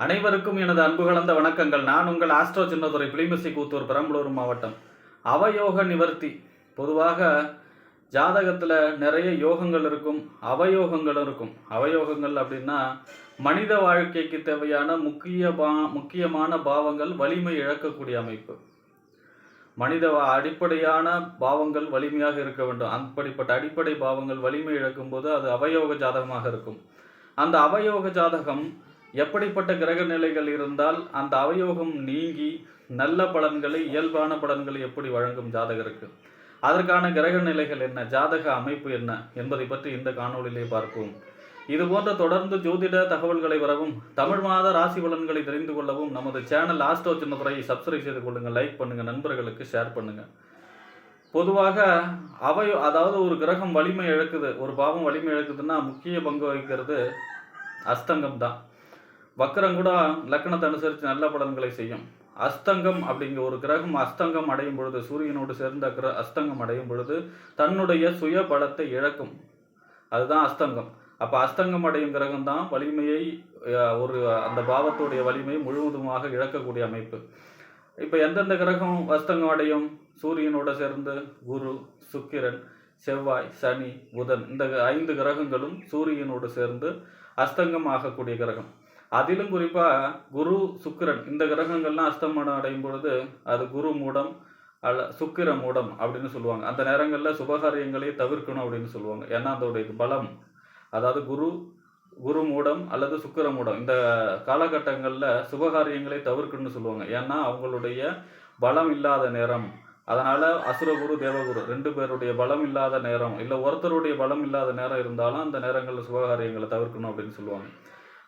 அனைவருக்கும் எனது அன்பு கலந்த வணக்கங்கள். நான் உங்கள் ஆஸ்ட்ரோ சின்னதுரை பிளிமிசி கூத்தூர் பெரம்பலூர் மாவட்டம். அவயோக நிவர்த்தி. பொதுவாக ஜாதகத்தில் நிறைய யோகங்கள் இருக்கும் அவயோகங்கள் இருக்கும். அவயோகங்கள் அப்படின்னா மனித வாழ்க்கைக்கு தேவையான முக்கிய பா முக்கியமான பாவங்கள் வலிமை இழக்கக்கூடிய அமைப்பு. மனித வா- அடிப்படையான பாவங்கள் வலிமையாக இருக்க வேண்டும். அப்படிப்பட்ட அடிப்படை பாவங்கள் வலிமை இழக்கும் போது அது அவயோக ஜாதகமாக இருக்கும். அந்த அவயோக ஜாதகம் எப்படிப்பட்ட கிரக நிலைகள் இருந்தால் அந்த அவயோகம் நீங்கி நல்ல பலன்களை இயல்பான பலன்களை எப்படி வழங்கும் ஜாதகருக்கு? அதற்கான கிரக நிலைகள் என்ன? ஜாதக அமைப்பு என்ன? என்பதை பற்றி இந்த காணொளியிலே பார்ப்போம். இது போன்ற தொடர்ந்து ஜோதிட தகவல்களை வரவும் தமிழ் மாத ராசி பலன்களை தெரிந்து கொள்ளவும் நமது சேனல் ஆஸ்ட்ரோ சின்னத்துறையை சப்ஸ்கிரைப் செய்து கொள்ளுங்கள் லைக் பண்ணுங்க நண்பர்களுக்கு ஷேர் பண்ணுங்க. பொதுவாக அவை அதாவது ஒரு கிரகம் வலிமை இழக்குது ஒரு பாவம் வலிமை இழக்குதுன்னா முக்கிய பங்கு வகிக்கிறது அஸ்தங்கம் தான் வக்கரம் கூட லக்கணத்தை அனுசரித்து நல்ல பலன்களை செய்யும். அஸ்தங்கம் அப்படிங்கிற ஒரு கிரகம் அஸ்தங்கம் அடையும் பொழுது சூரியனோடு சேர்ந்த கிர அஸ்தங்கம் அடையும் பொழுது தன்னுடைய சுய பலத்தை இழக்கும். அதுதான் அஸ்தங்கம். அப்போ அஸ்தங்கம் அடையும் கிரகம் தான் வலிமையை ஒரு அந்த பாவத்துடைய வலிமையை முழுவதுமாக இழக்கக்கூடிய அமைப்பு. இப்போ எந்தெந்த கிரகம் அஸ்தங்கம் அடையும்? சூரியனோட சேர்ந்து குரு சுக்கிரன் செவ்வாய் சனி புதன் இந்த ஐந்து கிரகங்களும் சூரியனோடு சேர்ந்து அஸ்தங்கம் ஆகக்கூடிய கிரகம். அதிலும் குறிப்பாக குரு சுக்கிரன் இந்த கிரகங்கள்லாம் அஸ்தமனம் அடையும் பொழுது அது குரு மூடம் அல்ல சுக்கிர மூடம் அப்படின்னு சொல்லுவாங்க. அந்த நேரங்களில் சுபகாரியங்களை தவிர்க்கணும் அப்படின்னு சொல்லுவாங்க. ஏன்னா அதோடைய பலம். அதாவது குரு குரு மூடம் அல்லது சுக்கிர மூடம். இந்த காலகட்டங்களில் சுபகாரியங்களை தவிர்க்கணும்னு சொல்லுவாங்க. ஏன்னா அவங்களுடைய பலம் இல்லாத நேரம். அதனால் அசுரகுரு தேவகுரு ரெண்டு பேருடைய பலம் இல்லாத நேரம். இல்லை ஒருத்தருடைய பலம் இல்லாத நேரம் இருந்தாலும் அந்த நேரங்களில் சுபகாரியங்களை தவிர்க்கணும் அப்படின்னு சொல்லுவாங்க.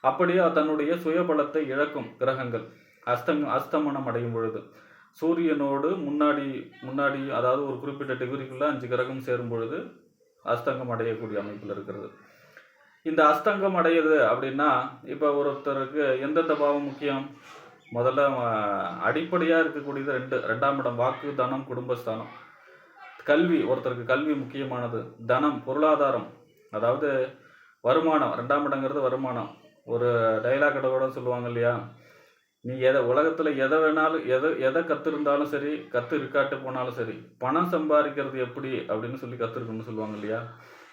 அப்படியே தன்னுடைய சுயபலத்தை இழக்கும் கிரகங்கள். அஸ்தம் அஸ்தமனம் அடையும் பொழுது. சூரியனோடு முன்னாடி முன்னாடி அதாவது ஒரு குறிப்பிட்ட டிகிரிக்குள்ள அஞ்சு கிரகம் சேரும் பொழுது அஸ்தங்கம் அடையக்கூடிய அமைப்பில் இருக்கிறது. இந்த அஸ்தங்கம் அடையுது அப்படின்னா இப்போ ஒருத்தருக்கு எந்தெந்த பாவம் முக்கியம்? முதல்ல அடிப்படையாக இருக்கக்கூடியது ரெண்டு. ரெண்டாம் இடம் வாக்கு தனம் குடும்பஸ்தானம். கல்வி ஒருத்தருக்கு கல்வி முக்கியமானது. தனம் பொருளாதாரம். அதாவது வருமானம். ரெண்டாம் இடங்கிறது வருமானம். ஒரு டைலாக் கூட சொல்லுவாங்க இல்லையா? நீ எதை உலகத்தில் எதை வேணாலும் எதை எதை கற்றுருந்தாலும் சரி கற்று இருக்காட்டு போனாலும் சரி பணம் சம்பாதிக்கிறது எப்படி அப்படின்னு சொல்லி கற்றுருக்குன்னு சொல்லுவாங்க இல்லையா?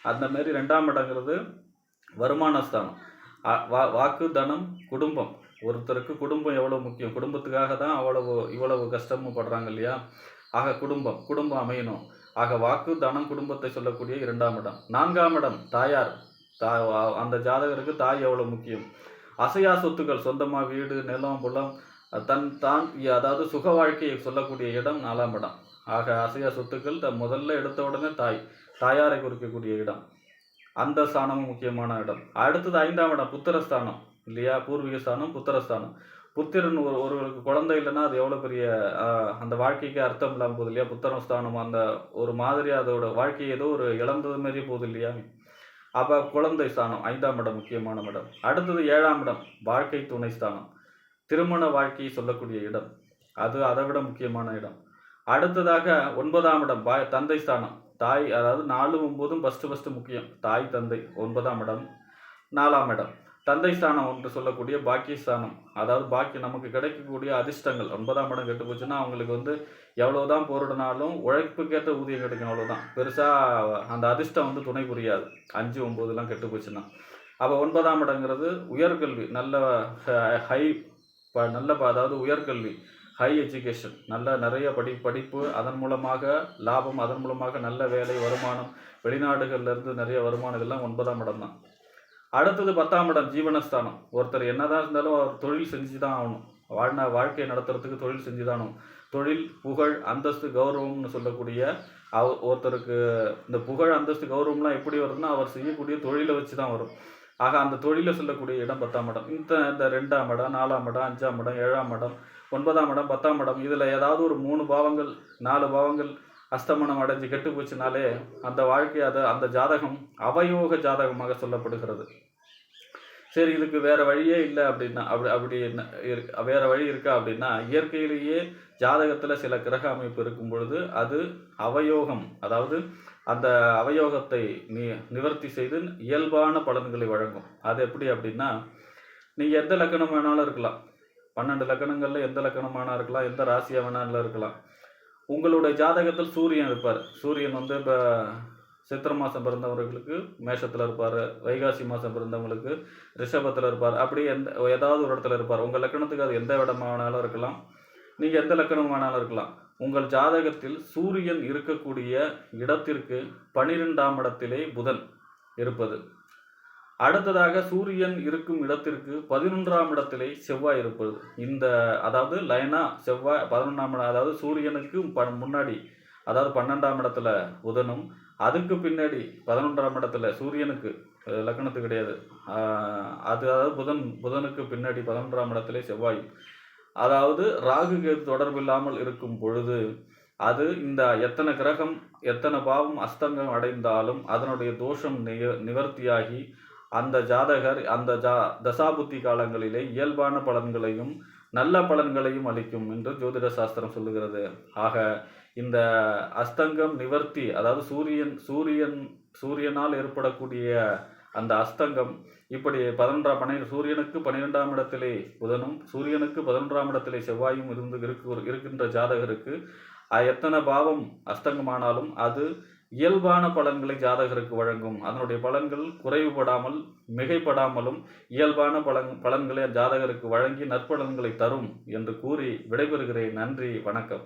அந்த மாதிரி ரெண்டாம் இடங்கிறது வருமானஸ்தானம் வா- வாக்கு தனம் குடும்பம். ஒருத்தருக்கு குடும்பம் எவ்வளோ முக்கியம்? குடும்பத்துக்காக தான் அவ்வளவு இவ்வளவு கஷ்டமும் படுறாங்க இல்லையா? ஆக குடும்பம் குடும்பம் அமையணும். ஆக வாக்கு தனம் குடும்பத்தை சொல்லக்கூடிய இரண்டாம் இடம். நான்காம் இடம் தாயார். தா அந்த ஜாதகருக்கு தாய் எவ்வளோ முக்கியம்? அசையா சொத்துக்கள் சொந்தமாக வீடு நிலம் புலம் தன் தான் அதாவது சுக வாழ்க்கையை சொல்லக்கூடிய இடம் நாலாம் இடம். ஆக அசையா சொத்துக்கள் த முதல்ல எடுத்த உடனே தாய் தாயாரை குறிக்கக்கூடிய இடம். அந்த ஸ்தானமும் முக்கியமான இடம். அடுத்தது ஐந்தாம் இடம் புத்திரஸ்தானம். இல்லையா? பூர்வீக ஸ்தானம் புத்திரஸ்தானம். புத்திரன் ஒரு ஒருவருக்கு குழந்தை இல்லைன்னா அது எவ்வளோ பெரிய அந்த வாழ்க்கைக்கு அர்த்தம் இல்லாமல் போகுது இல்லையா? புத்திரஸ்தானம் அந்த ஒரு மாதிரி அதோட வாழ்க்கை ஏதோ ஒரு இழந்தது மாதிரி போகுது இல்லையா? அப்போ குழந்தை ஸ்தானம் ஐந்தாம் இடம் முக்கியமான இடம். அடுத்தது ஏழாம் இடம் வாழ்க்கை துணை ஸ்தானம். திருமண வாழ்க்கையை சொல்லக்கூடிய இடம். அது அதை விட முக்கியமான இடம். அடுத்ததாக ஒன்பதாம் இடம் பா தந்தை ஸ்தானம். தாய் அதாவது நாலு ஒன்பதும் ஃபஸ்ட்டு ஃபஸ்ட்டு முக்கியம். தாய் தந்தை ஒன்பதாம் இடம் நாலாம் இடம். தந்தை ஸ்தானம் என்று சொல்லக்கூடிய பாக்கிய ஸ்தானம். அதாவது பாக்கி நமக்கு கிடைக்கக்கூடிய அதிர்ஷ்டங்கள். ஒன்பதாம் இடம் கெட்டு போச்சுன்னா அவங்களுக்கு வந்து எவ்வளவுதான் போரிடனாலும் உழைப்புக்கேற்ற ஊதியம் கிடைக்கும் அவ்வளோதான் பெருசாக அந்த அதிர்ஷ்டம் வந்து துணை புரியாது. அஞ்சு ஒம்போதுலாம் கெட்டு போச்சுன்னா. அப்போ ஒன்பதாம் இடங்கிறது உயர்கல்வி. நல்ல ஹை ப நல்ல ப- அதாவது உயர்கல்வி. ஹை எஜுகேஷன் நல்ல நிறைய படி படிப்பு. அதன் மூலமாக லாபம் அதன் மூலமாக நல்ல வேலை வருமானம். வெளிநாடுகள்லேருந்து நிறைய வருமானம் இதெல்லாம் ஒன்பதாம் இடம் தான். அடுத்தது பத்தாம் இடம் ஜீவனஸ்தானம். ஒருத்தர் என்னதான் இருந்தாலும் அவர் தொழில் செஞ்சு தான் ஆகணும். வாழ்ந்த வாழ்க்கையை நடத்துறதுக்கு தொழில் செஞ்சு தான் ஆகணும். தொழில் புகழ் அந்தஸ்து கௌரவம்னு சொல்லக்கூடிய அவ ஒருத்தருக்கு இந்த புகழ் அந்தஸ்து கௌரவம்லாம் எப்படி வருதுன்னா அவர் செய்யக்கூடிய தொழிலை வச்சு தான் வரும். ஆக அந்த தொழிலை சொல்லக்கூடிய இடம் பத்தாம் இடம். இந்த இந்த ரெண்டாம் இடம் நாலாம் இடம் அஞ்சாம் இடம் ஏழாம் இடம் ஒன்பதாம் இடம் பத்தாம் இடம் இதில் ஏதாவது ஒரு மூணு பாவங்கள் நாலு பாவங்கள் அஸ்தமனம் அடைஞ்சு கெட்டு போச்சுனாலே அந்த வாழ்க்கை அதை அந்த ஜாதகம் அவயோக ஜாதகமாக சொல்லப்படுகிறது. சரி இதுக்கு வேற வழியே இல்லை அப்படின்னா அப்படி அப்படி என்ன இரு வேற வழி இருக்கா அப்படின்னா இயற்கையிலேயே ஜாதகத்தில் சில கிரக அமைப்பு இருக்கும் பொழுது அது அவயோகம் அதாவது அந்த அவயோகத்தை நி நிவர்த்தி செய்து இயல்பான பலன்களை வழங்கும். அது எப்படி அப்படின்னா நீங்கள் எந்த லக்கணம் வேணாலும் இருக்கலாம். பன்னெண்டு லக்கணங்களில் எந்த லக்கணமான இருக்கலாம் எந்த ராசியாக வேணாலும் இருக்கலாம். உங்களுடைய ஜாதகத்தில் சூரியன் இருப்பார். சூரியன் வந்து இப்போ சித்திரை மாதம் பிறந்தவர்களுக்கு மேஷத்தில் இருப்பார் வைகாசி மாதம் பிறந்தவங்களுக்கு ரிஷபத்தில் இருப்பார். அப்படி எந்த ஏதாவது ஒரு இடத்துல இருப்பார். உங்கள் லக்கணத்துக்கு அது எந்த இடமா வேணாலும் இருக்கலாம். நீங்கள் எந்த லக்கணம் வேணாலும் இருக்கலாம். உங்கள் ஜாதகத்தில் சூரியன் இருக்கக்கூடிய இடத்திற்கு பனிரெண்டாம் இடத்திலே புதன் இருப்பது. அடுத்ததாக சூரியன் இருக்கும் இடத்திற்கு பதினொன்றாம் இடத்திலே செவ்வாய் இருப்பது. இந்த அதாவது லைனா செவ்வாய் பதினொன்றாம் இடம் அதாவது சூரியனுக்கு ப முன்னாடி அதாவது பன்னெண்டாம் இடத்துல புதனும் அதுக்கு பின்னாடி பதினொன்றாம் இடத்துல சூரியனுக்கு லக்கணத்து லக்னத்து கிடையாது. அது அதாவது புதன் புதனுக்கு பின்னாடி பதினொன்றாம் இடத்திலே செவ்வாய். அதாவது ராகு கேது தொடர்பு இல்லாமல் இருக்கும் பொழுது அது இந்த எத்தனை கிரகம் எத்தனை பாவம் அஸ்தங்கம் அடைந்தாலும் அதனுடைய தோஷம் நிவர்த்தியாகி அந்த ஜாதகர் அந்த ஜா தசாபுத்தி காலங்களிலே இயல்பான பலன்களையும் நல்ல பலன்களையும் அளிக்கும் என்று ஜோதிட சாஸ்திரம் சொல்லுகிறது. ஆக இந்த அஸ்தங்கம் நிவர்த்தி அதாவது சூரியன் சூரியன் சூரியனால் ஏற்படக்கூடிய அந்த அஸ்தங்கம் இப்படி பதினொன்றாம் பனை சூரியனுக்கு பன்னிரெண்டாம் இடத்திலே புதனும் சூரியனுக்கு பதினொன்றாம் இடத்திலே செவ்வாயும் இருந்து இருக்கு இருக்கின்ற ஜாதகருக்கு எத்தனை பாவம் அஸ்தங்கமானாலும் அது இயல்பான பலன்களை ஜாதகருக்கு வழங்கும். அதனுடைய பலன்கள் குறைவுபடாமல் மிகைப்படாமலும் இயல்பான பலன் பலன்களை ஜாதகருக்கு வழங்கி நற்பலன்களை தரும் என்று கூறி விடைபெறுகிறேன். நன்றி வணக்கம்.